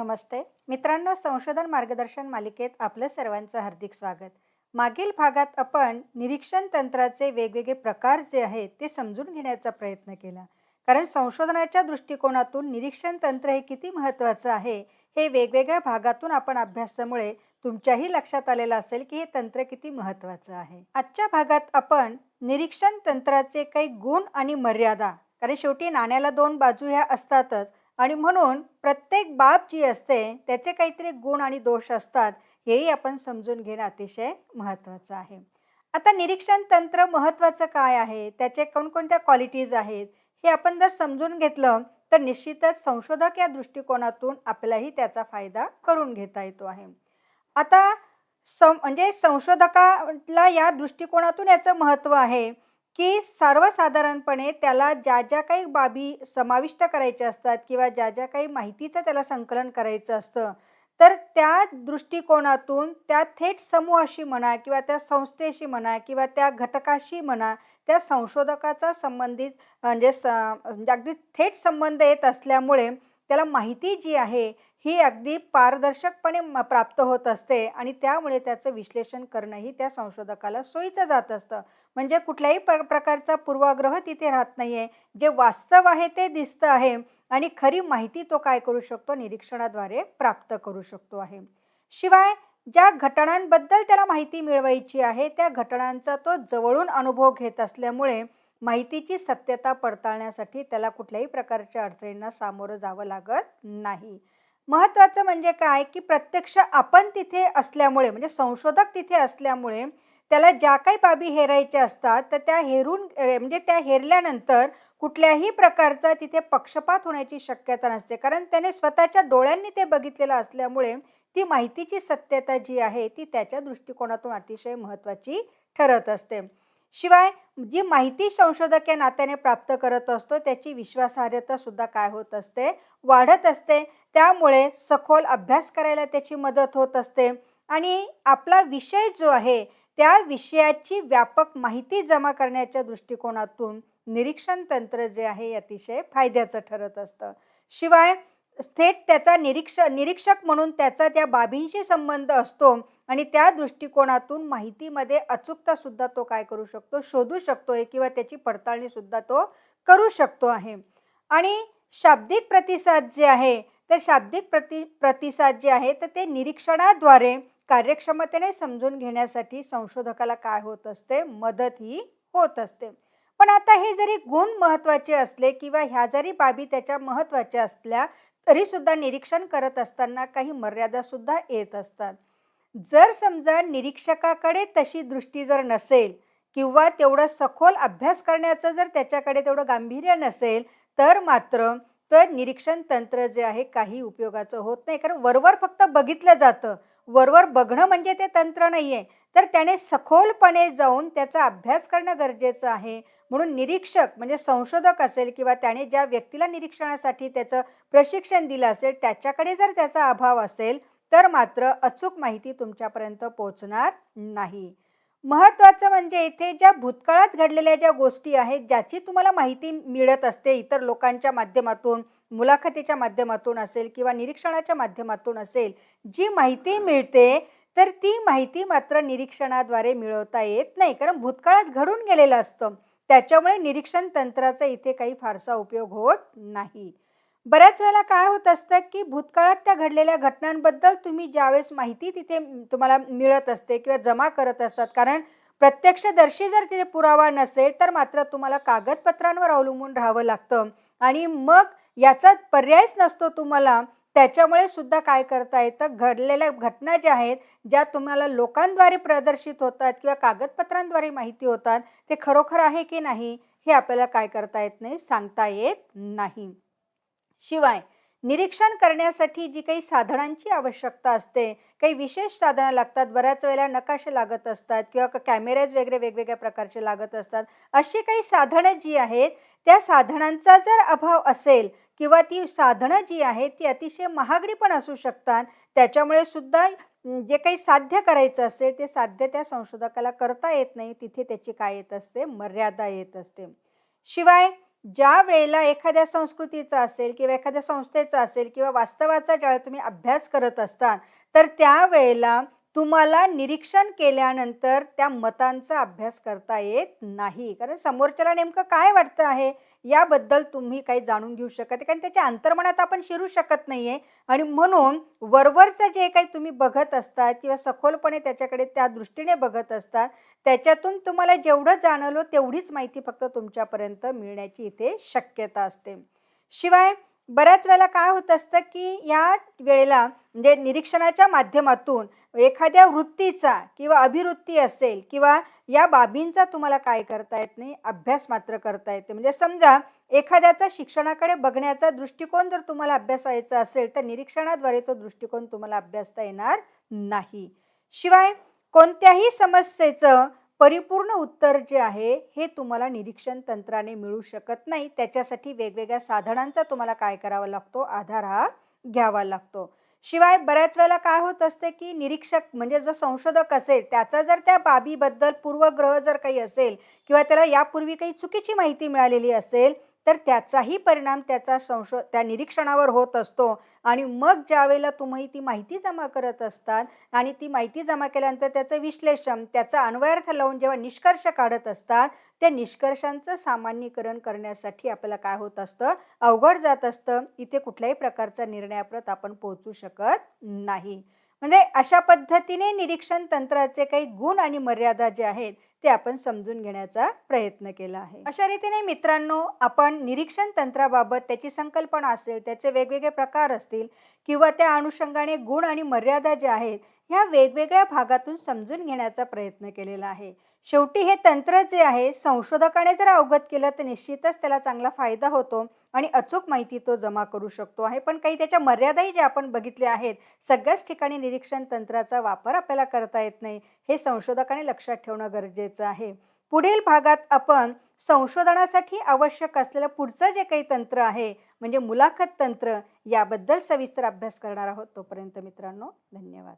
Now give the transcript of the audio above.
नमस्ते. मित्रांनो संशोधन मार्गदर्शन मालिकेत आपलं सर्वांचं हार्दिक स्वागत. मागील भागात आपण निरीक्षण तंत्राचे वेगवेगळे प्रकार जे आहेत ते समजून घेण्याचा प्रयत्न केला. कारण संशोधनाच्या दृष्टिकोनातून निरीक्षण तंत्र हे किती महत्त्वाचं आहे हे वेगवेगळ्या भागातून आपण अभ्यासामुळे तुमच्याही लक्षात आलेलं असेल की हे तंत्र किती महत्त्वाचं आहे. आजच्या भागात आपण निरीक्षण तंत्राचे काही गुण आणि मर्यादा कारण शेवटी नाण्याला दोन बाजू ह्या असतातच आणि म्हणून प्रत्येक बाब जी असते त्याचे काहीतरी गुण आणि दोष असतात हेही आपण समजून घेणं अतिशय महत्त्वाचं आहे. आता निरीक्षण तंत्र महत्त्वाचं काय आहे? त्याचे कोणकोणत्या क्वालिटीज आहेत? हे आपण जर समजून घेतलं तर निश्चितच संशोधक या दृष्टिकोनातून आपल्याही त्याचा फायदा करून घेता येतो आहे. आता सं म्हणजे संशोधकाला या दृष्टिकोनातून याचं महत्त्व आहे. की सर्वसाधारणपणे त्याला ज्या ज्या काही बाबी समाविष्ट करायच्या असतात किंवा ज्या ज्या काही माहितीचं त्याला संकलन करायचं असतं तर त्या दृष्टिकोनातून त्या थेट समूहाशी म्हणा किंवा त्या संस्थेशी म्हणा किंवा त्या घटकाशी म्हणा त्या संशोधकाचा संबंधित म्हणजे स म्हणजे अगदी थेट संबंध येत असल्यामुळे त्याला माहिती जी आहे ही अगदी पारदर्शकपणे म- प्राप्त होत असते आणि त्यामुळे त्याचं विश्लेषण करणंही त्या संशोधकाला सोयीचं जात असतं. म्हणजे कुठल्याही प्र प्रकारचा पूर्वाग्रह तिथे राहत नाही आहे जे वास्तव आहे ते दिसतं आहे आणि खरी माहिती तो काय करू शकतो? निरीक्षणाद्वारे प्राप्त करू शकतो आहे. शिवाय ज्या घटनांबद्दल त्याला माहिती मिळवायची आहे त्या घटनांचा तो जवळून अनुभव घेत असल्यामुळे माहितीची सत्यता पडताळण्यासाठी त्याला कुठल्याही प्रकारच्या अडचणींना सामोरं जावं लागत नाही. महत्त्वाचं म्हणजे काय की प्रत्यक्ष आपण तिथे असल्यामुळे म्हणजे संशोधक तिथे असल्यामुळे त्याला ज्या काही बाबी हेरायच्या असतात तर त्या हेरून म्हणजे त्या हेरल्यानंतर कुठल्याही प्रकारचा तिथे पक्षपात होण्याची शक्यता नसते. कारण त्याने स्वतःच्या डोळ्यांनी ते बघितलेलं असल्यामुळे ती माहितीची सत्यता जी आहे ती त्याच्या दृष्टिकोनातून अतिशय महत्त्वाची ठरत असते. शिवाय जी माहिती संशोधक या नात्याने प्राप्त करत असतो त्याची विश्वासार्हता सुद्धा काय होत असते? वाढत असते. त्यामुळे सखोल अभ्यास करायला त्याची मदत होत असते. आणि आपला विषय जो आहे त्या विषयाची व्यापक माहिती जमा करण्याच्या दृष्टिकोनातून निरीक्षण तंत्र जे आहे अतिशय फायद्याचं ठरत असतं. शिवाय थेट त्याचा निरीक्ष निरीक्षक म्हणून त्याचा त्या बाबींशी संबंध असतो. आणि त्या दृष्टिकोनातून माहितीमध्ये अचूकता सुद्धा तो काय करू शकतो? शोधू शकतो आहे किंवा त्याची पडताळणी सुद्धा तो करू शकतो आहे. आणि शाब्दिक प्रतिसाद जे आहे तर शाब्दिक प्रति प्रतिसाद जे आहे तर ते निरीक्षणाद्वारे कार्यक्षमतेने समजून घेण्यासाठी संशोधकाला काय होत असते? मदत ही होत असते. पण आता हे जरी गुण महत्त्वाचे असले किंवा ह्या जरी बाबी त्याच्या महत्त्वाच्या असल्या तरीसुद्धा निरीक्षण करत असताना काही मर्यादासुद्धा येत असतात. जर समजा निरीक्षकाकडे तशी दृष्टी जर नसेल किंवा तेवढं सखोल अभ्यास करण्याचं जर त्याच्याकडे तेवढं गांभीर्य नसेल तर मात्र तर निरीक्षण तंत्र जे आहे काही उपयोगाचं होत नाही. कारण वरवर फक्त बघितलं जातं. वरवर बघणं म्हणजे ते तंत्र नाही आहे तर त्याने सखोलपणे जाऊन त्याचा अभ्यास करणं गरजेचं आहे. म्हणून निरीक्षक म्हणजे संशोधक असेल किंवा त्याने ज्या व्यक्तीला निरीक्षणासाठी त्याचं प्रशिक्षण दिलं असेल त्याच्याकडे जर त्याचा अभाव असेल तर मात्र अचूक माहिती तुमच्यापर्यंत पोहोचणार नाही. महत्त्वाचं म्हणजे इथे ज्या भूतकाळात घडलेल्या ज्या गोष्टी आहेत ज्याची तुम्हाला माहिती मिळत असते इतर लोकांच्या माध्यमातून मुलाखतीच्या माध्यमातून असेल किंवा निरीक्षणाच्या माध्यमातून असेल जी माहिती मिळते तर ती माहिती मात्र निरीक्षणाद्वारे मिळवता येत नाही. कारण भूतकाळात घडून गेलेलं असतं. त्याच्यामुळे निरीक्षण तंत्राचा इथे काही फारसा उपयोग होत नाही. बऱ्याच वेळेला काय होत असतं की भूतकाळात त्या घडलेल्या घटनांबद्दल तुम्ही ज्यावेळेस माहिती तिथे तुम्हाला मिळत असते किंवा जमा करत असतात. कारण प्रत्यक्षदर्शी जर तिथे पुरावा नसेल तर मात्र तुम्हाला कागदपत्रांवर अवलंबून राहावं लागतं. आणि मग याचा पर्यायच नसतो तुम्हाला. त्याच्यामुळे सुद्धा काय करता येतं? घडलेल्या घटना ज्या आहेत ज्या तुम्हाला लोकांद्वारे प्रदर्शित होतात किंवा कागदपत्रांद्वारे माहिती होतात ते खरोखर आहे की नाही? हे आपल्याला काय करता येत नाही सांगता येत नाही. शिवाय निरीक्षण करण्यासाठी जी काही साधनांची आवश्यकता असते काही विशेष साधनं लागतात बऱ्याच वेळेला नकाशे लागत असतात किंवा क- कॅमेरेज वगैरे वेगवेगळ्या प्रकारचे लागत असतात अशी काही साधनं जी आहेत त्या साधनांचा जर अभाव असेल किंवा ती साधनं जी आहेत ती अतिशय महागडी पण असू शकतात त्याच्यामुळे सुद्धा जे काही साध्य करायचं असेल ते साध्य त्या संशोधकाला करता येत नाही तिथे त्याची काय येत असते मर्यादा येत असते. शिवाय ज्या वेळेला एखाद्या संस्कृतीचा असेल किंवा एखाद्या संस्थेचा असेल किंवा वास्तवाचा ज्यावेळेला तुम्ही अभ्यास करत असता तर त्यावेळेला तुम्हाला निरीक्षण केल्यानंतर त्या मतांचा अभ्यास करता येत नाही. कारण समोरच्याला नेमकं काय वाटतं आहे याबद्दल तुम्ही काही जाणून घेऊ शकत नाही. कारण त्याच्या अंतर्मनात आपण शिरू शकत नाही आहे आणि म्हणून वरवरचं जे काही तुम्ही बघत असतात किंवा सखोलपणे त्याच्याकडे त्या दृष्टीने बघत असतात त्याच्यातून तुम्हाला जेवढं जाणवलं तेवढीच माहिती फक्त तुमच्यापर्यंत मिळण्याची इथे शक्यता असते. शिवाय बऱ्याच वेळेला काय होत असतं की या वेळेला म्हणजे निरीक्षणाच्या माध्यमातून एखाद्या वृत्तीचा किंवा अभिवृत्ती असेल किंवा या बाबींचा तुम्हाला काय करता येत नाही? अभ्यास मात्र करता येते म्हणजे समजा एखाद्याचा शिक्षणाकडे बघण्याचा दृष्टिकोन जर तुम्हाला अभ्यासायचा असेल तर निरीक्षणाद्वारे तो दृष्टिकोन तुम्हाला अभ्यासता येणार नाही. शिवाय कोणत्याही समस्येचं परिपूर्ण उत्तर जे आहे हे तुम्हाला निरीक्षण तंत्राने मिळू शकत नाही. त्याच्यासाठी वेगवेगळ्या साधनांचा तुम्हाला काय करावा लागतो? आधार हा घ्यावा लागतो. शिवाय बऱ्याच वेळेला काय होत असते की निरीक्षक म्हणजे जो संशोधक असेल त्याचा जर त्या बाबीबद्दल पूर्वग्रह जर काही असेल किंवा त्याला यापूर्वी काही चुकीची माहिती मिळालेली असेल तर त्याचाही परिणाम त्याचा संशो त्या निरीक्षणावर होत असतो. आणि मग ज्यावेळेला तुम्ही ती माहिती जमा करत असतात आणि ती माहिती जमा केल्यानंतर त्याचं विश्लेषण त्याचा अन्वयार्थ लावून जेव्हा निष्कर्ष काढत असतात त्या निष्कर्षांचं सामान्यीकरण करण्यासाठी आपल्याला काय होत असतं? अवघड जात असतं. इथे कुठल्याही प्रकारचा निर्णयाप्रत आपण पोहोचू शकत नाही. म्हणजे अशा पद्धतीने निरीक्षण तंत्राचे काही गुण आणि मर्यादा जे आहेत ते आपण समजून घेण्याचा प्रयत्न केला आहे. अशा रीतीने मित्रांनो आपण निरीक्षण तंत्राबाबत त्याची संकल्पना असेल त्याचे वेगवेगळे प्रकार असतील किंवा त्या अनुषंगाने गुण आणि मर्यादा ज्या आहेत ह्या वेगवेगळ्या भागातून समजून घेण्याचा प्रयत्न केलेला आहे. शेवटी हे तंत्र जे आहे संशोधकाने जर अवगत केलं तर निश्चितच त्याला चांगला फायदा होतो. आणि अचूक माहिती तो जमा करू शकतो आहे. पण काही त्याच्या मर्यादाही ज्या आपण बघितल्या आहेत सगळ्याच ठिकाणी निरीक्षण तंत्राचा वापर आपल्याला करता येत नाही हे संशोधकाने लक्षात ठेवणं गरजेचं आहे. पुढील भागात आपण संशोधनासाठी आवश्यक असलेलं पुढचं जे काही तंत्र आहे म्हणजे मुलाखत तंत्र याबद्दल सविस्तर अभ्यास करणार आहोत. तोपर्यंत मित्रांनो धन्यवाद.